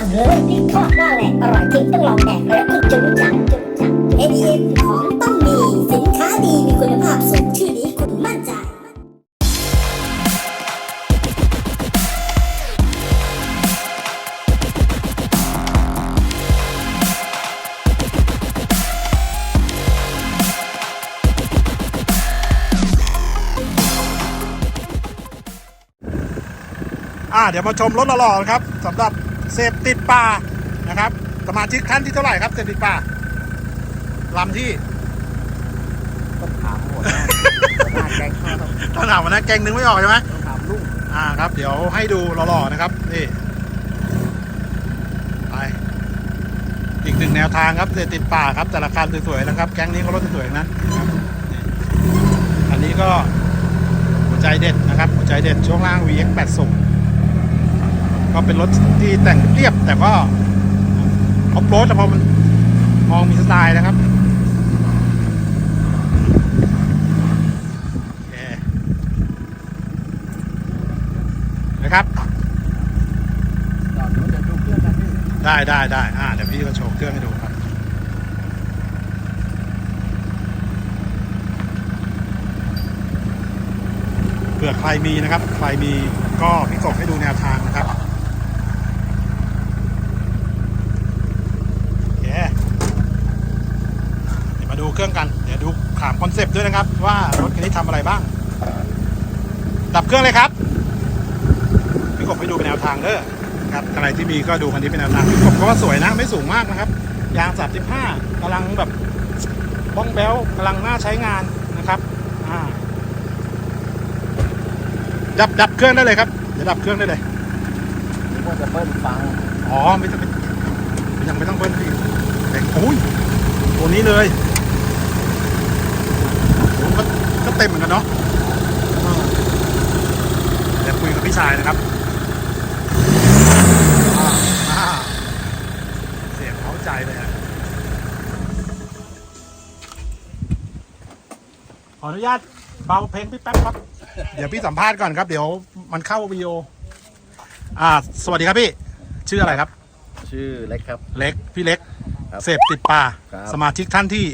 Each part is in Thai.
ต้องลองแดกแล้วคุณจะรู้จักจะรู้จัก ADM ของต้องมีสินค้าดีมีคุณภาพสูงชื่อนี้คุณมั่นใจอ่าเดี๋ยวมาชมรถหล่อๆครับสำหรับ เสพติดป่านะครับ สมาชิกท่านที่เท่าไหร่ครับเสพติดป่าลำที่ต้องถามหมดนะหน้าแก๊งเขาต้องต้องถามวันนะแกงนึงไม่ออกใช่ไหมต้องถามลุงอ่าครับ เดี๋ยวให้ดูหล่อๆนะครับนี่ไปอีกหนึ่งแนวทางครับเสพติดป่าครับ แต่ละคันสวยๆนะครับ แก๊งนี้เขารถสวยๆทั้งนั้นนะครับนี่อันนี้ก็หัวใจเด็ดนะครับ หัวใจเด็ดช่วงล่าง VX 80 ก็เป็นรถที่แต่งเรียบแต่ก็ออฟโรดแต่พอมันมองมีสไตล์นะครับเนะครับจอดรถจะครื่องกันพี่ได้ได้ได้อ่าเดี๋ยวพี่ก็โชว์เครื่องให้ดูครับเผื่อใครมีนะครับ ใครมีก็พี่กบให้ดูแนวทางนะครับโอเค เดี๋ยวมาดูเครื่องกัน เดี๋ยวดูถามคอนเซปต์ด้วยนะครับ ว่ารถคันนี้ทำอะไรบ้าง ดับเครื่องเลยครับพี่กบให้ดูเป็นแนวทางเด้อครับอะไรที่มีก็ดูคันนี้เป็นแนวทางผมก็ว่าสวยนะไม่สูงมากนะครับ ยาง35กำลังแบบบ้องแบ้วกำลังน่าใช้งานนะครับอ่าดับดับเครื่องได้เลยครับเดี๋ยวดับเครื่องได้เลยนี่ก็จะเบิ้ลฟังอ๋อไม่ต้องไม่ยังไม่ต้องเบิ้ลพี่แต่โอ้ยตัวนี้เลยโอ้ก็ก็ เต็มเหมือนกันเนาะอ่าเดี๋ยวคุยกับพี่ชายนะครับอ่าอ่าเสียงเข้าใจเลยอะขออนุญาตเบาเพลงพี่แป๊บครับ เดี๋ยวพี่สัมภาษณ์ก่อนครับ เดี๋ยวมันเข้าวิดีโอ อ่า สวัสดีครับพี่ ชื่ออะไรครับ ชื่อเล็กครับ เล็ก พี่เล็ก ครับเสพติดป่า ครับ สมาชิกท่านที่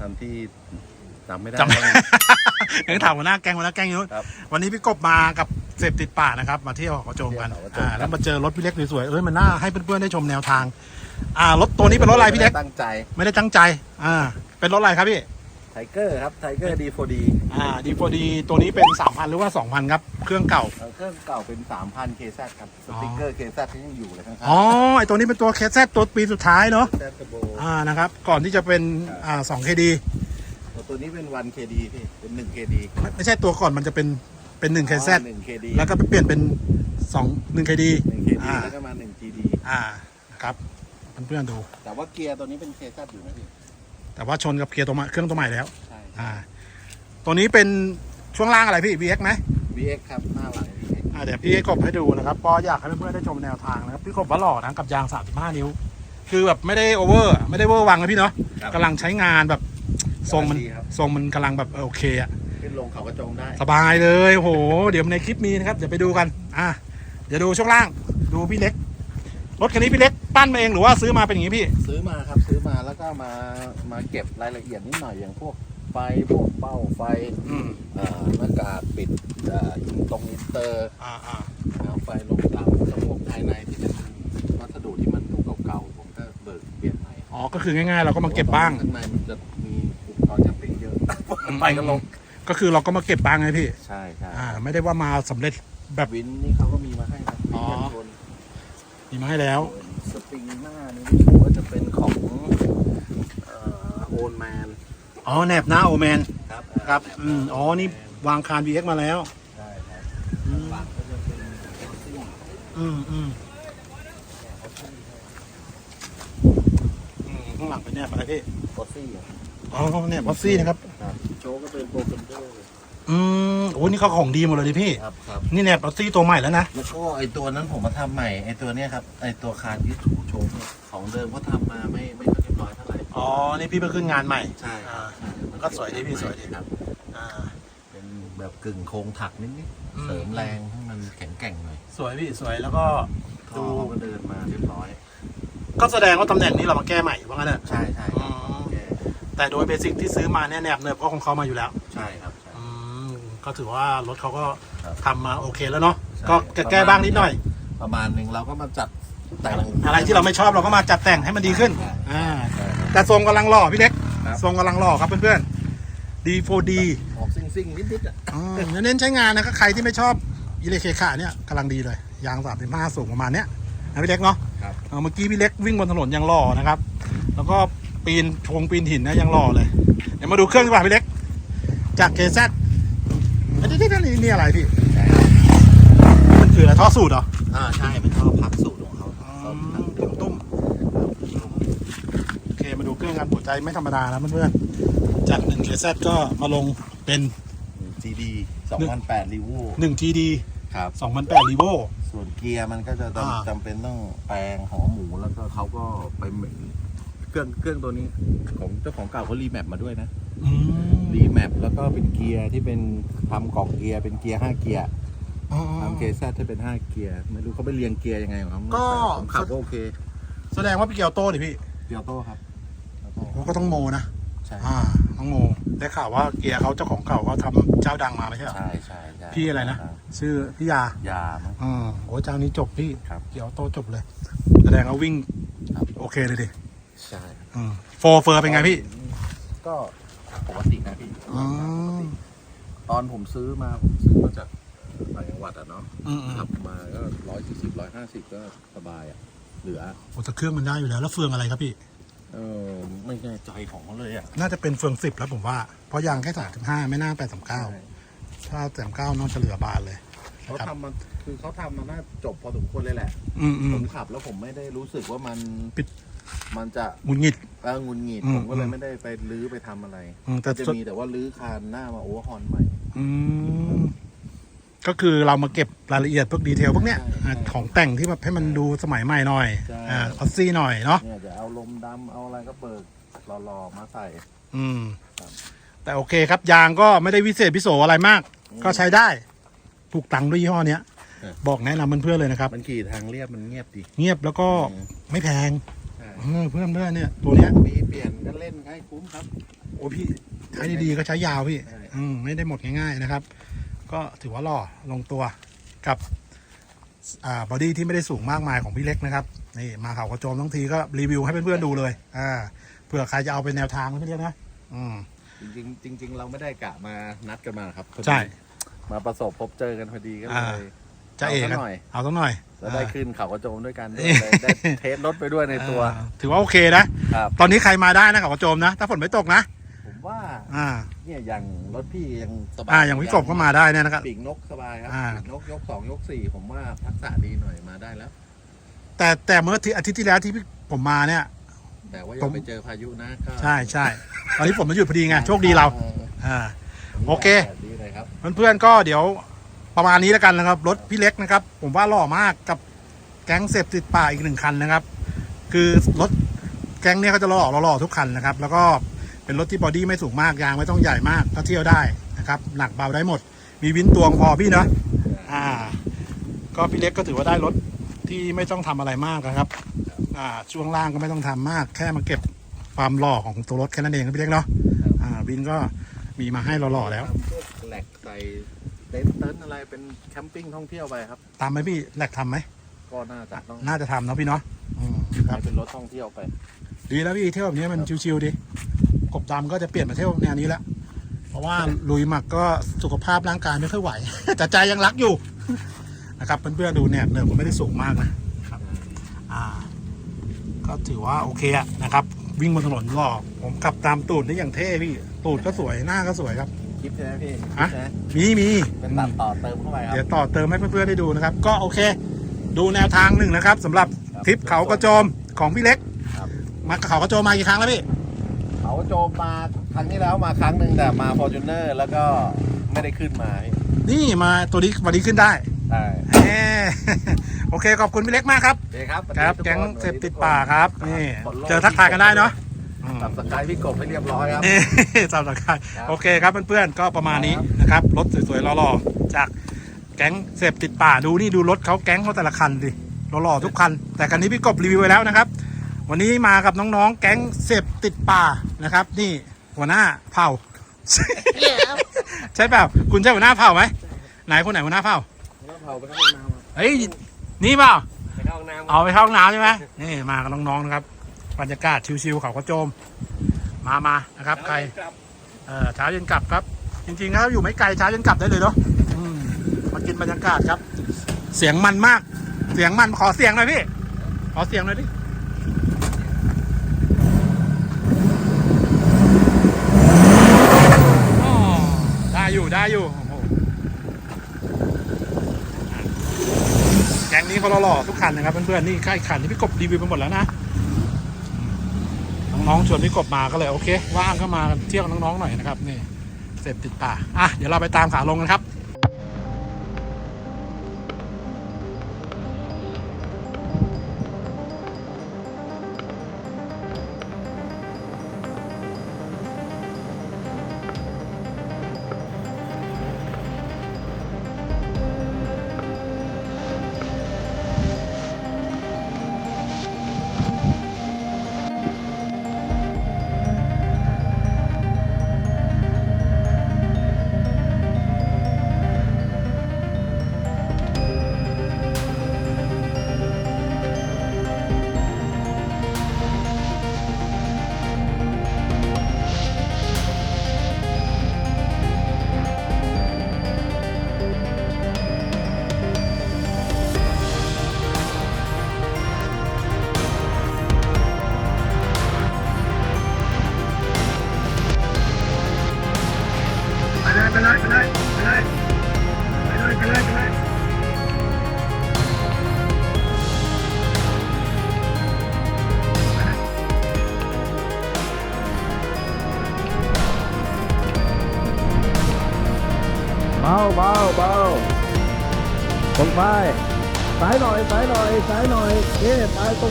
ทำที่ จำไม่ได้จำยังถามหัวหน้าแก๊งหัวหน้าแก๊งอยู่นู้นครับวันนี้พี่กบมากับเสพติดป่านะครับ มาเที่ยวเขาโจมกันเที่ยวเขาโจม อ่าครับแล้วมาเจอรถพี่เล็กสวยๆเอ้ยมันน่าให้เพื่อนๆได้ชมแนวทาง อ่ารถตัวนี้เป็นรถอะไรพี่เล็ก ตั้งใจไม่ได้ตั้งใจ อ่า เป็นรถอะไรครับพี่ ไทเกอร์ครับไทเกอร์ดีโฟดีอ่าดีโฟดีตัวนี้เป็น3,000หรือว่า2,000ครับ เครื่องเก่า เครื่องเก่าเป็น 3,000 KZ ครับสติ๊กเกอร์ KZ ที่ยังอยู่เลยข้างๆอ๋อ ไอตัวนี้เป็นตัวเคสแซตัวปีสุดท้ายเนาะแซตโบ อ่า นะครับ ก่อนที่จะเป็น อ่า 2KD ตัวนี้เป็น 1KD พี่เป็น 1KD ไม่ไม่ใช่ตัวก่อนมันจะเป็นเป็น 1KZ 1KD แล้วก็ไปเปลี่ยนเป็นสองหนึ่งคดี 1KD อ่าแล้วก็มา 1GD อ่าครับเพื่อนๆดู แต่ว่าเกียร์ตัวนี้เป็น KZ อยู่นะพี่แต่ว่าชนกับเกียร์ตัวใหม่เครื่องตัวใหม่แล้ว ใช่ อ่า ตัวนี้เป็นช่วงล่างอะไรพี่ VX ไหม VX ครับหน้าหลัง VX อ่าเดี๋ยวพี่ให้กบให้ดูนะครับเพออยากให้เพื่อนๆได้ชมแนวทางนะครับพี่กบว่าหล่อนะกับยาง 35 นิ้ว คือแบบไม่ได้โอเวอร์ ไม่ได้เวอร์วังนะพี่เนาะครับ กำลังใช้งานแบบ ทรงมันดีครับทรงมันกำลังแบบโอเคอะขึ้นลงเขากระจงได้สบายเลยโห เดี๋ยวในคลิปมีนะครับเดี๋ยวไปดูกันอะเดี๋ยวดูช่วงล่างดูพี่เล็กรถคันนี้พี่เล็กปั้นมาเองหรือว่าซื้อมาเป็นอย่างนี้พี่ ซื้อมาครับซื้อมาแล้วก็มามาเก็บรายละเอียดนิดหน่อยอย่างพวกไฟพวกเป้าไฟอืมเอ่อหน้ากากปิดเอ่ออินตรงอินเตอร์อ่าอ่าเอาไฟลงดำแล้วพวกภายในที่เป็นวัสดุที่มันดูเก่าๆผมก็เบิกเปลี่ยนใหม่อ๋อก็คือง่ายๆ เราก็มาเก็บบ้างข้างในมันจะ ไฟก็ลง ก็คือเราก็มาเก็บบ้างไงพี่ ใช่ใช่อ่า ไม่ได้ว่ามาสำเร็จแบบวินนี่เขาก็มีมาให้ครับอ๋อวินกันชนมีมาให้แล้ว สปริงหน้านี่ก็จะเป็นของโอนแมนอ๋อ แนบหน้าโอแมน ครับครับ อืม อ๋อ นี่วางคาน VX มาแล้ว ใช่ครับอืมหลังก็จะเป็นแคสซิ่งอืมอืมอืมข้างหลังเป็นแนบอะไรพี่ ฟอสซี่อะ อ๋อแนบวอสซี่นะครับครับ โชว์ก็เป็นโปรเฟนเดอร์อืมโอ้นี่เขาของดีหมดเลยดิพี่ ครับครับนี่แนบวอสซี่ตัวใหม่แล้วนะ แล้วก็ไอตัวนั้นผมมาทำใหม่ไอตัวเนี้ยครับไอตัวคานที่ถูโชว์เนี่ยของเดิมเขาทำมาไม่ไม่ค่อยเรียบร้อยเท่าไหร่อ๋อ นี่พี่ไปขึ้นงานใหม่ ใช่ครับใช่มันก็สวยดีพี่สวยดี ครับ อ่า เป็นแบบกึ่งโครงถักนิดอืม ๆเสริมแรงให้มันแข็งแกร่งหน่อยสวยพี่สวยแล้วก็ท่อเขาก็เดินมาเรียบร้อย ก็แสดงว่าตำแหน่งนี้เรามาแก้ใหม่ว่างั้นเถอะใช่ใช่ครับอ๋อโอเค แต่โดยเบสิกที่ซื้อมาเนี่ยแนบเนิบก็ของเขามาอยู่แล้วใช่ครับใช่อืมก็ถือว่ารถเขาก็ครับทำมาโอเคแล้วเนาะใช่ ก็แก้แก้บ้างนิดหน่อย ประมาณหนึ่งเราก็มาจัดแต่ง อะไรที่เราไม่ชอบเราก็มาจัดแต่งให้มันดีขึ้นใช่อ่าใช่ครับแต่ทรงกำลังหล่อพี่เล็ก ครับ ทรงกำลังหล่อครับเพื่อนๆ D4D ออกซิ่งซิ่งๆนิดๆอะอ๋อเน้นใช้งานนะก็ใครที่ไม่ชอบอิเล็กเคขาเนี่ยกำลังดีเลย ยาง35สูงประมาณเนี้ยนะพี่เล็กเนาะ ครับ เออเมื่อกี้พี่เล็กวิ่งบนถนนยังหล่อนะครับ แล้วก็ ปีนชงปีนหินนะยังหล่อเลย เดี๋ยวมาดูเครื่องดีกว่าพี่เล็ก จากเคซนี่นี่นี่นี่อะไรพี่ใช่ครับมันคืออะไรท่อสูตรเหรออ่าใช่เป็นท่อพักสูตรของเขาตุ้มตุ้มตุ้ม โอเคมาดูเครื่องกันหัวใจไม่ธรรมดานะเพื่อนๆจากหนึ่งเคซก็มาลงเป็นจีดีสองพันแปดรีวูหนึ่ง GD ครับ2008 Revo ส่วนเกียร์มันก็จะอ่าจำจำเป็นต้องแปลงหอหมูแล้วก็เขาก็ไปเหมือนเค รื่องเครื่องตัวนี้ของเจ้าของเก่าเขารีแมปมาด้วยนะอืมรีแมปแล้วก็เป็นเกียร์ที่เป็นทำกล่องเกียร์เป็นเกียร์ห้าเกียร์อ๋อ ทำเคซที่เป็นห้าเกียร์ไม่รู้เขาไปเรียงเกียร์ยังไงของเขาก็แต่ผมขับก็โอเคแสดงว่าพี่เกียวโต้ดิพี่เกียวโต้ครับเกียวโต้โอ้ก็ต้องโมนะ ใช่อ่า ต้องโม ได้ข่าวว่าเกียร์เขาเจ้าของเก่าก็ทำเจ้าดังมาไม่ใช่เหรอ ใช่ใช่ใช่พี่อะไรนะ ชื่อพี่ยา ยามั้งอืมโอ้เจ้านี้จบพี่ ครับ เกียวโต้จบเลย แสดงว่าวิ่ง ครับ โอเคเลยดิ ใช่อืมโฟเฟอร์เป็นไงพี่ ก็ปกตินะพี่อ๋อตอนผมซื้อมาผมซื้อมาจากต่างจังหวัดอะเนาะอืมอืมขับมาก็ร้อยสี่สิบร้อยห้าสิบก็สบายอะเหลือ โอ้แต่เครื่องมันได้อยู่แล้ว แล้วเฟืองอะไรครับพี่ เออไม่แน่ใจของเขาเลยอะน่าจะเป็นเฟืองสิบแล้วผมว่า เพราะยางแค่สามสิบห้าไม่น่าแปดสามเก้าใช่ถ้าสามเก้าน่าจะเหลือบานเลยเขาทำมาคือเขาทำมาน่าจบพอสมควรเลยแหละ อืมอืผมมขับแล้วผมไม่ได้รู้สึกว่ามันปิด มันจะหงุดหงิด เอองุนหงิดอืมผมก็เลอืยมไม่ได้ไปรื้อไปทำอะไรอืมแต่จะส่วนมีแต่ว่ารื้อคานหน้ามาโอเวอร์ฮอนใหม่ อืมก็คือเรามาเก็บรายละเอียดพวกดีเทลพวกเนี้ยใช่อะใช่ของแต่งที่แบบให้มันดูสมัยใหม่หน่อยใช่อ่าออสซี่หน่อยเนาะ เนี่ยจะเอาลมดำเอาอะไรก็เปิดรอๆมาใส่ อืม ครับ แต่โอเคครับ ยางก็ไม่ได้วิเศษพิโสอะไรมากอืมก็ใช้ได้ ถูกตังค์ด้วยยี่ห้อเนี้ยเออบอกแนะนำเพื่อนๆเลยนะครับ มันขี่ทางเรียบมันเงียบดี เงียบแล้วก็อืมไม่แพงใช่ เออเพื่อนเพื่อนๆเนี่ยตัวเนี้ยมีเปลี่ยนก็เล่นให้คุ้มครับ โอ้พี่ใช้ดีๆก็ใช้ยาวพี่ใช่อืมไม่ได้หมดง่ายๆนะครับ ก็ถือว่าหล่อลงตัวกับอ่าบอดี้ที่ไม่ได้สูงมากมายของพี่เล็กนะครับนี่มาเขากระโจมทั้งทีก็รีวิวให้เพื่อนๆดูเลยอ่าเผื่อใครจะเอาเป็นแนวทางนะพี่เล็กนะอืมจริงๆจริง ๆ เราไม่ได้กะมานัดกันมาครับพอดีใช่ มาประสบพบเจอกันพอดีก็เลอ่า ย จะเอกเอากัสันกหน่อย เอาสักหน่อยแล้วได้อ่าขึ้นเขากระโจมด้วยกันด้วยเอ๊ะได้ได้เทสรถไปด้วยในตัวอ่าถือว่าโอเคนะ ครับ ตอนนี้ใครมาได้นะเขากระโจมนะ ถ้าฝนไม่ตกนะ ผมว่าอ่า เนี่ยอย่างรถพี่ยังสบายอ่า อย่างพี่กบก็มาได้เนยนะครับ ปีกนกสบายครับอ่า ปีกนกยกสองยกสี่ผมว่าทักษะดีหน่อยมาได้แล้ว แต่แต่เมื่อที่อาทิตย์ที่แล้วที่พี่ผมมาเนี่ย แต่ว่าผยังมไปเจอพายุนะก็ใช่ใช่ตอนนี้ฝนมันหยุดพอดีไง โชคดีเราอออ่า โอเค ดีเลยครับ เพื่อนๆก็เดี๋ยว ประมาณนี้แล้วกันนะครับ รถพี่เล็กนะครับ ผมว่าหล่อมากกับแก๊งเสพติดป่าอีกหนึ่งคันนะครับ คือรถแก๊งเนี้ยเขาจะหล่อหล่อๆทุกคันนะครับ แล้วก็เป็นรถที่บอดี้ไม่สูงมากยางไม่ต้องใหญ่มากก็เที่ยวได้นะครับ หนักเบาได้หมด มีวินตวงพอพี่เนาะอ่า ก็พี่เล็กก็ถือว่าได้รถที่ไม่ต้องทำอะไรมากนะครับ อ่าช่วงล่างก็ไม่ต้องทำมาก แค่มาเก็บความหล่อของตัวรถแค่นั้นเองนะพี่เล็กเนาะอ่าวินก็มีมาให้หล่อๆแล้วแหลกใส เต็นท์เต็นท์อะไรเป็นแคมปิ้งท่องเที่ยวไปครับ ตามไหมพี่แหลกทำไหมก็น่าจะต้องน่าจะทำเนาะพี่เนาะอืมคให้รับเป็นรถท่องเที่ยวไป ดีแล้วพี่เที่ยวแบบนี้มันชิวๆดีกบดำก็จะเปลี่ยนมาเที่ยวแนวนี้แล้วเพราะว่าลุยหมักก็สุขภาพร่างกายไม่ค่อยไหว แต่ใจยังรักอยู่ นะครับเพื่อนๆดูเนี่ยเนิร์ก็ไม่ได้สูงมากนะครับอ่า ก็ถือว่าโอเคอะนะครับ วิ่งบนถนนหล่อผมขับตามตูดได้อย่างเท่พี่ตูดก็สวยหน้าก็สวยครับ คลิปใช่ไหมพี่ฮะคลิปใช่ไหมมีมีเป็นตัดต่อเติมเข้าไปครัเดี๋ยวบต่อเติมให้เพื่อนๆได้ดูนะครับ ก็โอเค ดูแนวทางหนึ่งนะครับสำหรับครับทริปเขากระโจมของพี่เล็ก ครับมาเขากระโจมมากี่ครั้งแล้วพี่ เขาโจมมาครั้งที่แล้วมาครั้งหนึ่งแต่มาฟอร์จูเนอร์แล้วก็ไม่ได้ขึ้นมาพี่นี่มาตัวนี้วันนี้ขึ้นได้ใช่เอ้โอเคขอบคุณพี่เล็กมากครับ โอเคครับครับสวัสดีทุแก๊งคนเสพติดป่าครับ นี่กดโลกเจอทักทายกันได้เนาะอืม สับสกายพี่กบให้เรียบร้อยครับนี่สำหรับใครครับโอเคครับเพื่อนๆก็ประมาณนี้นะครับ รถสวยๆหล่อๆจากแก๊งเสพติดป่าดูนี่ดูรถเขาแก๊งเขาแต่ละคันดิหล่อๆทุกคัน แต่คันนี้พี่กบรีวิวไว้แล้วนะครับ วันนี้มากับน้องๆ แก๊งเสพติดป่านะครับ นี่หัวหน้าเผ่า ใช่เปล่าคุณใช่หัวหน้าเผ่าไหมไหนคนไหนหัวหน้าเผ่าเผาไปเข้าห้องน้ำเฮ้ยนี่เปล่าไปเข้าห้องน้ำเอาไปเข้าห้องน้ำใช่ไหมนี่มากับน้องๆนะครับ บรรยากาศชิวๆเขาก็โจม มามานะครับ ใครกลับเออเช้าเย็นกลับครับ จริงๆถ้าอยู่ไม่ไกลเช้าเย็นกลับได้เลยเนาะอืมมากินบรรยากาศครับ เสียงมันมาก เสียงมันขอเสียงหน่อยพี่ ขอเสียงหน่อยดิอ๋อได้อยู่ได้อยู่โอ้โหแก๊งนี้เขาหล่อๆทุกคันนะครับเพื่อนๆนี่ใกล้คันที่พี่กบรีวิวไปหมดแล้วนะ น้องชวนพี่กบมาก็เลยโอเค ว่างก็มาเที่ยวน้องๆหน่อยนะครับนี่เสพติดป่าอะเดี๋ยวเราไปตามขาลงกันครับ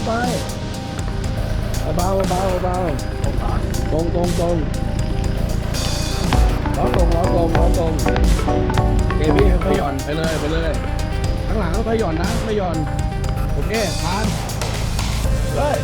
ไปตรงไปเบาเบาเบาตรงตรงตรงล้อตรงล้อตรงล้อตรงเอพี่ค่อยหย่อนไปเลยไปเลยข้างหลังค่อยหย่อนนะไม่หย่อนโอเคผ่านเฮ้ย